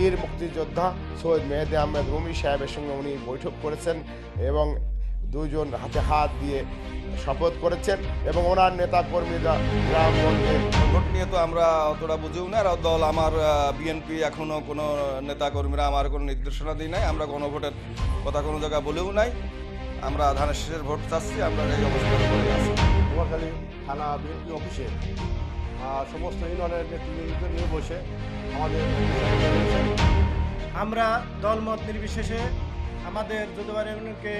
বীর মুক্তিযোদ্ধা সৈয়দ মেহেদি আহমেদ রুমি সাহেবের সঙ্গে উনি বৈঠক করেছেন এবং দুজন হাতে হাত দিয়ে শপথ করেছেন এবং ওনার নেতা কর্মীরা ভোট নিয়ে তো আমরা অতটা বুঝিও না। আর দল আমার বিএনপি এখনও কোনো নেতা কর্মীরা আমার কোনো নির্দেশনা দিই নাই। আমরা গণভোটের কথা কোনো জায়গায় বলেও নাই। আমরা ধানের শেষের ভোট চাচ্ছি। আমরা এই অবস্থার উপরে আছি। নোয়াখালী থানা বিএনপি অফিসে সমস্ত ইউনিয়নের নেতৃবৃন্দ নিয়ে বসে আমাদের আমরা দলমত নির্বিশেষে আমাদের যদুবার ইউনিয়নকে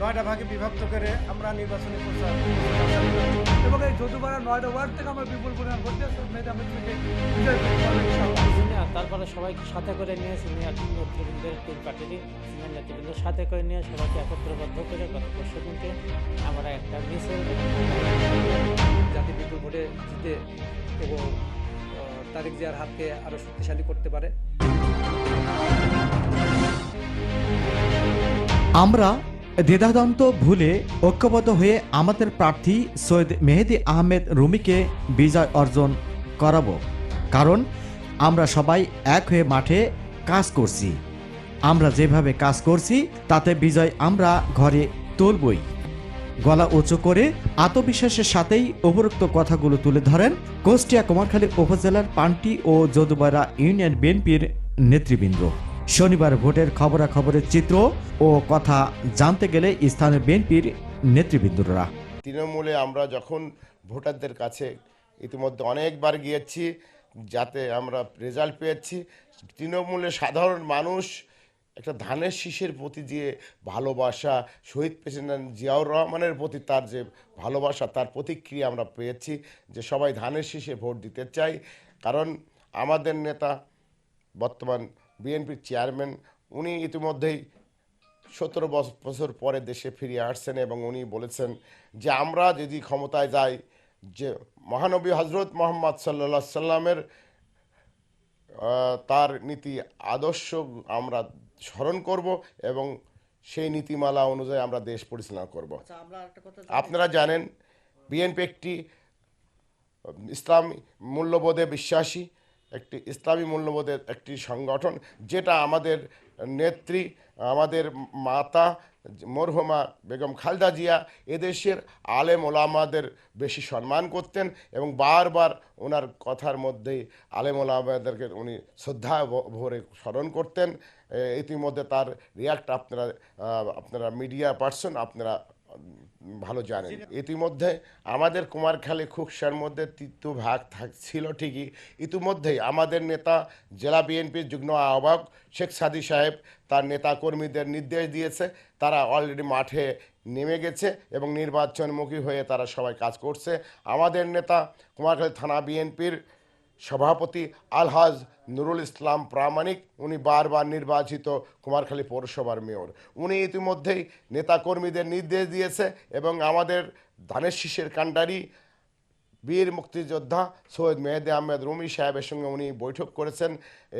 নয়টা ভাগে বিভক্ত করে আমরা নির্বাচনী প্রচার এবং এই যদুপাড়া নয়টা ওয়ার্ড থেকে আমরা বিপুল পরিমাণ ভোট দিয়ে মেয়েদের সিনিয়র তারপরে সবাইকে সাথে করে নিয়ে সিনিয়র নেতৃবৃন্দের তিন পার্টিরই সিনিয়র নেতৃবৃন্দের সাথে করে নিয়ে সবাইকে একত্রবদ্ধ করে গত পরশু দিনকে আমরা একটা মিছিল যাতে বিপুল ভোটে জিতে এবং তারেক জিয়ার হাতকে আরও শক্তিশালী করতে পারে। আমরা দ্বিধাদ্বন্দ্ব ভুলে ঐক্যবদ্ধ হয়ে আমাদের প্রার্থী সৈয়দ মেহেদি আহমেদ রুমিকে বিজয় অর্জন করাবো। কারণ আমরা সবাই এক হয়ে মাঠে কাজ করছি। আমরা যেভাবে কাজ করছি, তাতে বিজয় আমরা ঘরে তুলবই। গলা উঁচু করে আত্মবিশ্বাসের সাথেই উপরোক্ত কথাগুলো তুলে ধরেন কুষ্টিয়া কুমারখালী উপজেলার পান্টি ও যদুবাড়া ইউনিয়ন বিএনপির নেতৃবৃন্দ। শনিবার ভোটের খবরাখবরের চিত্র ও কথা জানতে গেলে স্থানীয় বিএনপির নেতৃবৃন্দরা। তৃণমূলে আমরা যখন ভোটারদের কাছে ইতিমধ্যে অনেকবার গিয়েছি যাতে আমরা রেজাল্ট পেয়েছি। তৃণমূলে সাধারণ মানুষ একটা ধানের শীষের প্রতি যে ভালোবাসা, শহীদ প্রেসিডেন্ট জিয়াউর রহমানের প্রতি তার যে ভালোবাসা, তার প্রতিক্রিয়া আমরা পেয়েছি যে সবাই ধানের শীষে ভোট দিতে চাই। কারণ আমাদের নেতা, বর্তমান বিএনপির চেয়ারম্যান উনি ইতিমধ্যেই সতেরো বছর পরে দেশে ফিরে আসছেন এবং উনি বলেছেন যে আমরা যদি ক্ষমতায় যাই যে মহানবী হজরত মোহাম্মদ সাল্লা সাল্লামের তার নীতি আদর্শ আমরা স্মরণ করব এবং সেই নীতিমালা অনুযায়ী আমরা দেশ পরিচালনা করব। আপনারা জানেন বিএনপি একটি ইসলাম মূল্যবোধে বিশ্বাসী। একটি ইসলামী মূল্যবোধের একটি সংগঠন, যেটা আমাদের নেত্রী, আমাদের মাতা মরহুমা বেগম খালদা জিয়া এদেশের আলেম ওলামাদের বেশি সম্মান করতেন এবং বারবার ওনার কথার মধ্যেই আলেম ওলামাদেরকে উনি শ্রদ্ধা ভরে স্মরণ করতেন। ইতিমধ্যে তার রিয়াক্ট আপনারা আপনারা মিডিয়া পার্সন আপনারা ভালো জানেন। ইতিমধ্যে আমাদের কুমারখালী খুকসার মধ্যে তৃতীয় ভাগ ছিল ঠিকই। ইতিমধ্যেই আমাদের নেতা জেলা বিএনপির যুগ্ম আহ্বায়ক শেখ সাদি সাহেব তার নেতা কর্মীদের নির্দেশ দিয়েছে। তারা অলরেডি মাঠে নেমে গেছে এবং নির্বাচনমুখী হয়ে তারা সবাই কাজ করছে। আমাদের নেতা কুমারখালী থানা বিএনপির সভাপতি আলহাজ নুরুল ইসলাম প্রামাণিক, উনি বারবার নির্বাচিত কুমারখালী পৌরসভার মেয়র। উনি ইতিমধ্যেই নেতাকর্মীদের নির্দেশ দিয়েছে এবং আমাদের ধানের শীষের কাণ্ডারি বীর মুক্তিযোদ্ধা সৈয়দ মেহেদি আহমেদ রুমি সাহেবের সঙ্গে উনি বৈঠক করেছেন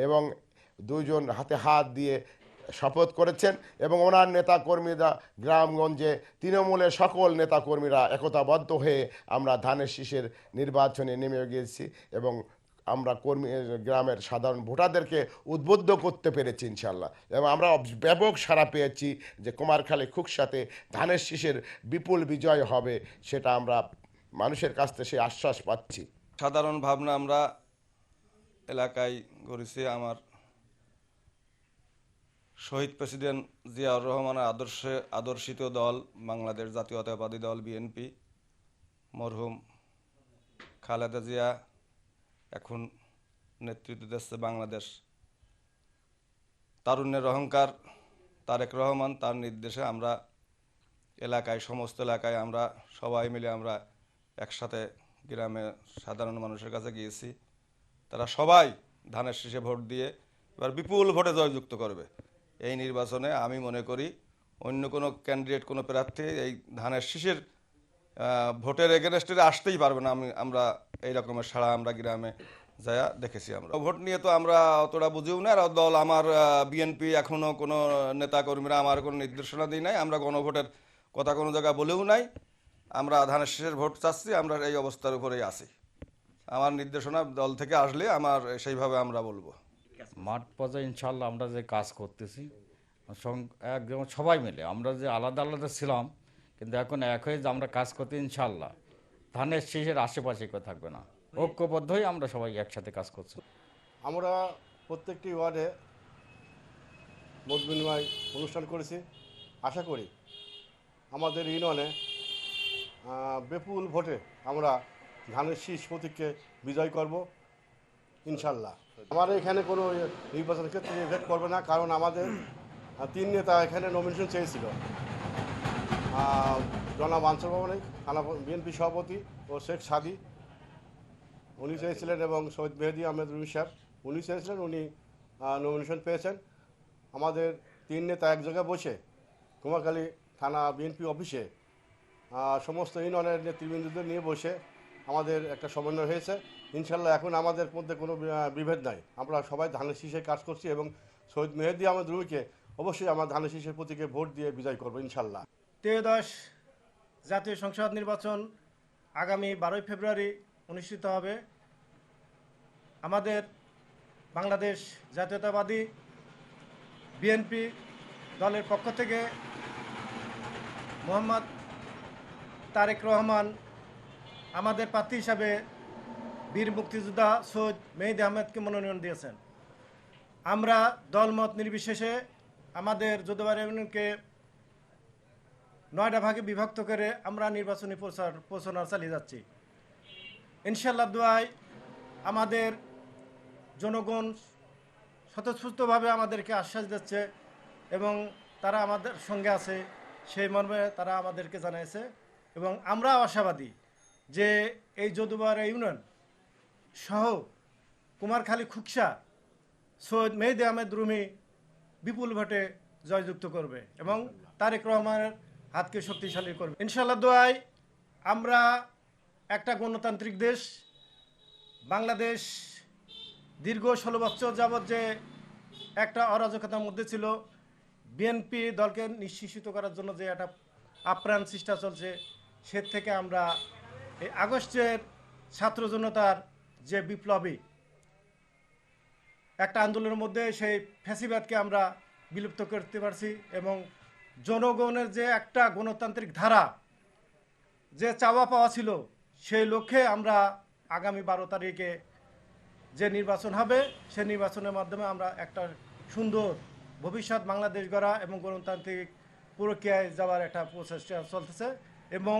এবং দুজন হাতে হাত দিয়ে শপথ করেছেন এবং ওনার নেতাকর্মীরা গ্রামগঞ্জে তৃণমূলের সকল নেতাকর্মীরা একতাবদ্ধ হয়ে আমরা ধানের শীষের নির্বাচনে নেমে গিয়েছি এবং আমরা কর্মী গ্রামের সাধারণ ভোটারদেরকে উদ্বুদ্ধ করতে পেরেছি ইনশাল্লাহ এবং আমরা ব্যাপক সাড়া পেয়েছি যে কুমারখালী খুকসাতে ধানের শীষের বিপুল বিজয় হবে সেটা আমরা মানুষের কাছ থেকে সেই আশ্বাস পাচ্ছি। সাধারণ ভাবনা আমরা এলাকায় করেছি। আমার শহীদ প্রেসিডেন্ট জিয়াউর রহমানের আদর্শে আদর্শিত দল, বাংলাদেশ জাতীয়তাবাদী দল, বিএনপি, মরহুম খালেদা জিয়া এখন নেতৃত্ব দিচ্ছে বাংলাদেশ। তারুণ্যের অহংকার, তারেক রহমান তার নির্দেশে আমরা এলাকায়, সমস্ত এলাকায় আমরা সবাই মিলে আমরা একসাথে গ্রামে সাধারণ মানুষের কাছে গিয়েছি। তারা সবাই ধানের শীষে ভোট দিয়ে এবার বিপুল ভোটে জয়যুক্ত করবে। এই নির্বাচনে আমি মনে করি অন্য কোনো ক্যান্ডিডেট কোনো প্রার্থী এই ধানের শীষের ভোটের এগেনস্টে আসতেই পারবে না আমি আমরা এই রকমের সাড়া আমরা গ্রামে যা দেখেছি আমরা। ভোট নিয়ে তো আমরা অতটা বুঝিও না, আর দল আমার বিএনপি এখনও কোনো নেতা কর্মীরা আমার কোনো নির্দেশনা দিই নাই, আমরা গণভোটের কথা কোনো জায়গায় বলেও নাই। আমরা ধানের শেষের ভোট চাচ্ছি, আমরা এই অবস্থার উপরেই আছি। আমার নির্দেশনা দল থেকে আসলে আমার সেইভাবে আমরা বলব। মাঠ পর্যায়ে ইনশাল্লাহ আমরা যে কাজ করতেছি একদম সবাই মিলে, আমরা যে আলাদা আলাদা ছিলাম কিন্তু এখন এক হয়ে যে আমরা কাজ করতে ইনশাল্লাহ ধানের শীষের আশেপাশে কেউ থাকবে না। ঐক্যবদ্ধ হয়ে আমরা সবাই একসাথে কাজ করছি। আমরা প্রত্যেকটি ওয়ার্ডে মত বিনিময় অনুষ্ঠান করেছি। আশা করি আমাদের ইউনিয়নে বিপুল ভোটে আমরা ধানের শীষ প্রতীককে বিজয় করব ইনশাল্লাহ আমার এখানে কোনো নির্বাচন ক্ষেত্রে ইফেক্ট করবে না, কারণ আমাদের তিন নেতা এখানে নমিনেশন চেয়েছিল। জনাব আনসার ভবনে থানা বিএনপি সভাপতি ও শেখ সাদি, উনি চেয়েছিলেন এবং সৈয়দ মেহেদি আহমেদ রুমি সাহেব, উনি চেয়েছিলেন, উনি নমিনেশন পেয়েছেন। আমাদের তিন নেতা এক জায়গায় বসে কুমারখালী থানা বিএনপি অফিসে সমস্ত ইউনিয়নের নেতৃবৃন্দদের নিয়ে বসে আমাদের একটা সমন্বয় হয়েছে। ইনশাল্লাহ এখন আমাদের মধ্যে কোনো বিভেদ নাই। আমরা সবাই ধানের শীষে কাজ করছি এবং সৈয়দ মেহেদি আহমেদ রুমিকে অবশ্যই আমরা ধানের শীষের প্রতীকে ভোট দিয়ে বিজয় করব ইনশাল্লাহ ত্রয়োদশ জাতীয় সংসদ নির্বাচন আগামী বারোই ফেব্রুয়ারি অনুষ্ঠিত হবে। আমাদের বাংলাদেশ জাতীয়তাবাদী বিএনপি দলের পক্ষ থেকে মোহাম্মদ তারেক রহমান, আমাদের প্রার্থী হিসাবে বীর মুক্তিযোদ্ধা সৈয়দ মেহিদ আহমেদকে মনোনয়ন দিয়েছেন। আমরা দলমত নির্বিশেষে আমাদের যোদ্ধবার ইউনিয়নকে নয়টা ভাগে বিভক্ত করে আমরা নির্বাচনী প্রচার প্রচারণা চালিয়ে যাচ্ছি। ইনশাল্লাহ দোয়ায় আমাদের জনগণ স্বতঃস্ফূর্তভাবে আমাদেরকে আশ্বাস দিচ্ছে এবং তারা আমাদের সঙ্গে আছে, সেই মর্মে তারা আমাদেরকে জানিয়েছে এবং আমরা আশাবাদী যে এই যদুবার ইউনিয়ন সহ কুমারখালী খুকসা, সৈয়দ মেহেদি আহমেদ রুমি বিপুল ভোটে জয়যুক্ত করবে এবং তারেক রহমানের হাতকে শক্তিশালী করবে। ইনশাল্লাহ দোয়ায় আমরা একটা গণতান্ত্রিক দেশ, বাংলাদেশ দীর্ঘ ষোলো বছর যাবৎ যে একটা অরাজকতার মধ্যে ছিল বিএনপি দলকে নিশ্চিত করার জন্য যে একটা আপ্রাণ চেষ্টা চলছে, সে থেকে আমরা এই আগস্টের ছাত্র জনতার যে বিপ্লবী একটা আন্দোলনের মধ্যে সেই ফ্যাসিবাদকে আমরা বিলুপ্ত করতে পারছি এবং জনগণের যে একটা গণতান্ত্রিক ধারা যে চাওয়া পাওয়া ছিল, সেই লক্ষ্যে আমরা আগামী বারো তারিখে যে নির্বাচন হবে, সে নির্বাচনের মাধ্যমে আমরা একটা সুন্দর ভবিষ্যৎ বাংলাদেশ গড়া এবং গণতান্ত্রিক প্রক্রিয়ায় যাওয়ার একটা প্রচেষ্টা চলতেছে এবং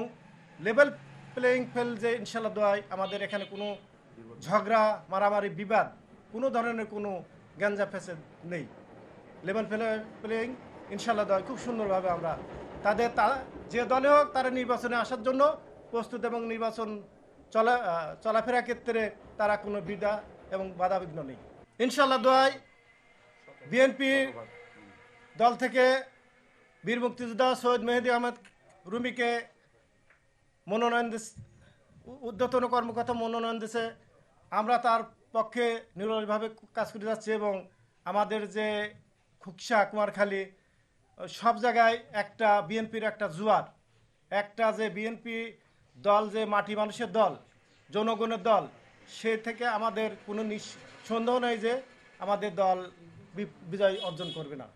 লেভেল প্লেয়িং ফিল্ড যে ইনশাল্লাহ দোয়ায় আমাদের এখানে কোনো ঝগড়া, মারামারি, বিবাদ কোনো ধরনের কোনো গ্যাঞ্জা ফেসেদ নেই। লেভেল প্লে প্লেয়িং ইনশাল্লাহ দল খুব সুন্দরভাবে আমরা তাদের তা যে দলে হোক তারা নির্বাচনে আসার জন্য প্রস্তুত এবং নির্বাচন চলা চলাফেরা ক্ষেত্রে তারা কোনো বিধা এবং বাধাবিঘ্ন নেই। ইনশাল্লাহ দোয়াই বিএনপি দল থেকে বীর মুক্তিযোদ্ধা সৈয়দ মেহেদি আহমেদ রুমিকে মনোনয়ন দিস উদ্যতন কর্মকর্তা মনোনয়ন দিছে। আমরা তার পক্ষে নিরলভাবে কাজ করে যাচ্ছি এবং আমাদের যে খুকসা কুমারখালী সব জায়গায় একটা বিএনপির একটা জুয়ার। একটা যে বিএনপি দল, যে মাটি মানুষের দল, জনগণের দল, সে থেকে আমাদের কোনো সন্দেহ নেই যে আমাদের দল বিজয় অর্জন করবে না।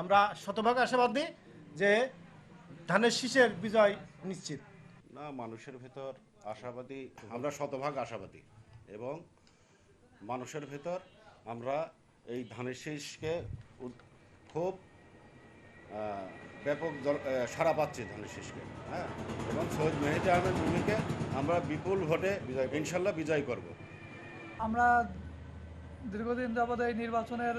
আমরা শতভাগ আশাবাদী যে ধানের শীষের বিজয় নিশ্চিত। না, মানুষের ভেতর আশাবাদী, আমরা শতভাগ আশাবাদী এবং মানুষের ভেতর আমরা এই ধানের শীষকে খুব ব্যাপক সাড়া পাচ্ছি ধানের শীষকে হ্যাঁ? এবং সৈয়দ মেহেদি আহমেদ রুমিকে আমরা বিপুল ভোটে ইনশাল্লাহ বিজয় করব। আমরা দীর্ঘদিন যাবৎ এই নির্বাচনের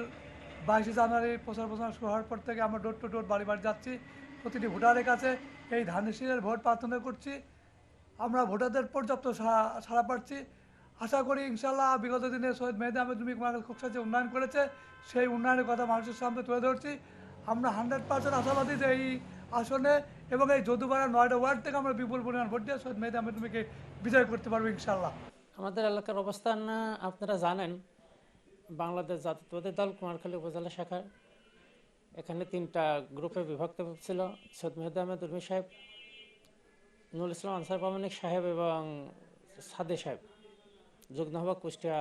বাইশে জানুয়ারি প্রচার প্রচার শুরু হওয়ার পর থেকে আমরা ডোর টু ডোর বাড়ি বাড়ি যাচ্ছি প্রতিটি ভোটারের কাছে এই ধানের ভোট প্রার্থনা করছি আমরা ভোটারদের পর্যাপ্ত সাড়া সাড়া পাচ্ছি। আশা করি ইনশাল্লাহ বিগত দিনে সৈয়দ মেহেদি আহমেদ রুমি কুমার খুকসা যে উন্নয়ন করেছে সেই উন্নয়নের কথা মানুষের সামনে তুলে ধরছি। আমরা হান্ড্রেড পার্সেন্ট আশাবাদী যে এই আসনে এবং এই যদুপাড়া নয়টা ওয়ার্ড থেকে আমরা বিপুল পরিমাণ ভোট দিয়ে সৈয়দ মেহেদি আহমেদ রুমিকে বিজয় করতে পারব ইনশাল্লাহ আমাদের এলাকার অবস্থান, আপনারা জানেন, বাংলাদেশ জাতীয়তাবাদী দল কুমারখালী উপজেলা শাখার। এখানে তিনটা গ্রুপে বিভক্ত ছিল সৈয়দ মেহেদি আহমেদ উর্মি সাহেব, নুরুল ইসলাম আনসার প্রামাণিক সাহেব এবং সাদে সাহেব। যুগ্মভাগ কুষ্টিয়া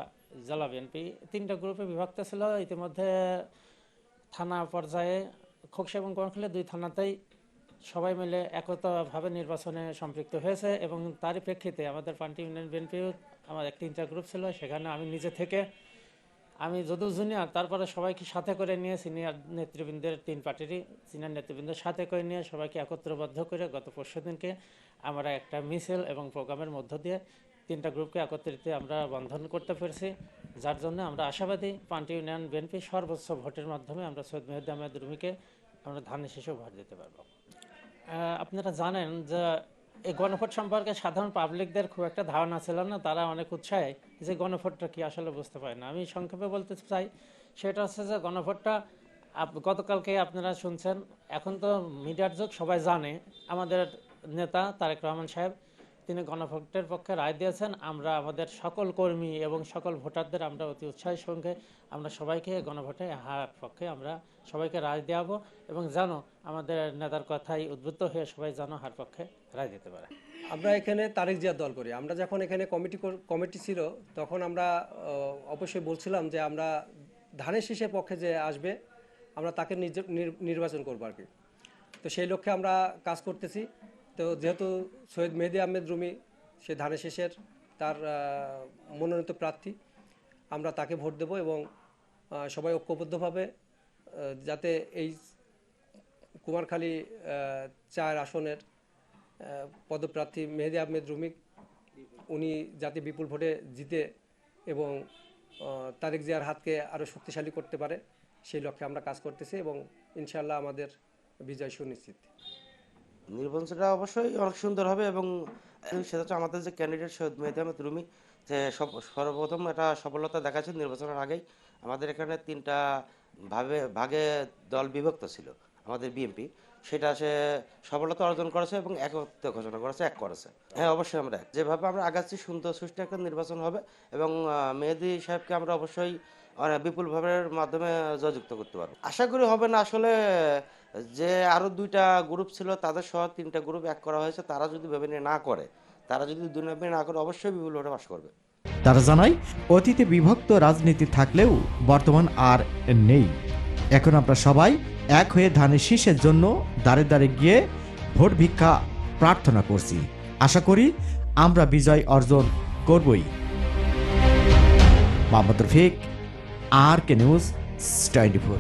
জেলা বিএনপি। তিনটা গ্রুপে বিভক্ত ছিল, ইতিমধ্যে থানা পর্যায়ে খোকসা এবং কোয়ানখালী দুই থানাতেই সবাই মিলে একতাভাবে নির্বাচনে সম্পৃক্ত হয়েছে এবং তারই প্রেক্ষিতে আমাদের পার্টি ইউনিয়ন বিএনপিও আমার এক তিনটা গ্রুপ ছিল, সেখানে আমি নিজে থেকে, আমি যদিও জুনিয়র, তারপরে সবাইকে সাথে করে নিয়ে সিনিয়র নেতৃবৃন্দের, তিন পার্টিরই সিনিয়র নেতৃবৃন্দের সাথে করে নিয়ে সবাইকে একত্রবদ্ধ করে গত পরশু দিনকে আমরা একটা মিছিল এবং প্রোগ্রামের মধ্য দিয়ে তিনটা গ্রুপকে একত্রিত আমরা বন্ধন করতে পেরেছি, যার জন্য আমরা আশাবাদী পার্টি ইউনিয়ন বিএনপি সর্বোচ্চ ভোটের মাধ্যমে আমরা সৈয়দ মেহেদি আহমেদ রুমিকে আমরা ধানের শেষে ভোট দিতে পারব। আপনারা জানেন যে এই গণভোট সম্পর্কে সাধারণ পাবলিকদের খুব একটা ধারণা ছিল না, তারা অনেক উৎসাহে যে গণভোটটা কি আসলে বুঝতে পারে না। আমি সংক্ষেপে বলতে চাই, সেটা হচ্ছে যে গণভোটটা গতকালকে আপনারা শুনছেন, এখন তো মিডিয়ার যুগ, সবাই জানে, আমাদের নেতা তারেক রহমান সাহেব তিনি গণভোটের পক্ষে রায় দিয়েছেন। আমরা আমাদের সকল কর্মী এবং সকল ভোটারদের আমরা অতি উৎসাহের সঙ্গে আমরা সবাইকে গণভোটে হার পক্ষে আমরা সবাইকে রায় দেওয়াবো এবং জানো আমাদের নেতার কথাই উদ্বুদ্ধ হয়ে সবাই জানো হার পক্ষে রায় দিতে পারে। আমরা এখানে তারেক জিয়ার দল করি। আমরা যখন এখানে কমিটি কমিটি ছিল, তখন আমরা অবশ্যই বলছিলাম যে আমরা ধানের শীষের পক্ষে যে আসবে, আমরা তাকে নির্বাচন করব আর কি। তো সেই লক্ষ্যে আমরা কাজ করতেছি। তো যেহেতু সৈয়দ মেহেদি আহমেদ রুমি, সে ধানের শেষের তার মনোনীত প্রার্থী, আমরা তাকে ভোট দেব এবং সবাই ঐক্যবদ্ধভাবে যাতে এই কুমারখালী চার আসনের পদপ্রার্থী মেহেদি আহমেদ রুমিক উনি যাতে বিপুল ভোটে জিতে এবং তারেক জিয়ার হাতকে আরও শক্তিশালী করতে পারে, সেই লক্ষ্যে আমরা কাজ করতেছি এবং ইনশাল্লাহ আমাদের বিজয় সুনিশ্চিত। নির্বাচনটা অবশ্যই অনেক সুন্দর হবে এবং সেটা হচ্ছে আমাদের যে ক্যান্ডিডেট সৈয়দ মেহেদি আহমেদ রুমি, যে সর্বপ্রথম একটা সফলতা দেখাচ্ছে নির্বাচনের আগেই। আমাদের এখানে তিনটা ভাবে, ভাগে দল বিভক্ত ছিল, আমাদের বিএনপি সেটা সে সফলতা অর্জন করেছে এবং একত্র ঘোষণা করেছে, এক করেছে। হ্যাঁ অবশ্যই আমরা যেভাবে আমরা আগাচ্ছি, সুন্দর, সুষ্ঠু একটা নির্বাচন হবে এবং মেহেদি সাহেবকে আমরা অবশ্যই অনেক বিপুল ভাবের মাধ্যমে জয়যুক্ত করতে পারব। আশা করি হবে না, আসলে, যে আরও দুইটা গ্রুপ ছিল, তাদের সহ তিনটা গ্রুপ এক করা হয়েছে, তারা যদি ভেবে না করে, তারা যদি নম্বরে না করে, অবশ্যই বিপুল ভোটে পাশ করবে। তারা জানায়, অতীতে বিভক্ত রাজনীতি থাকলেও বর্তমান আর নেই। এখন আমরা সবাই এক হয়ে ধানের শীষের জন্য দাঁড়ে দাঁড়ে গিয়ে ভোট ভিক্ষা প্রার্থনা করছি। আশা করি আমরা বিজয় অর্জন করবই। Mohammad Rafiq R K news twenty four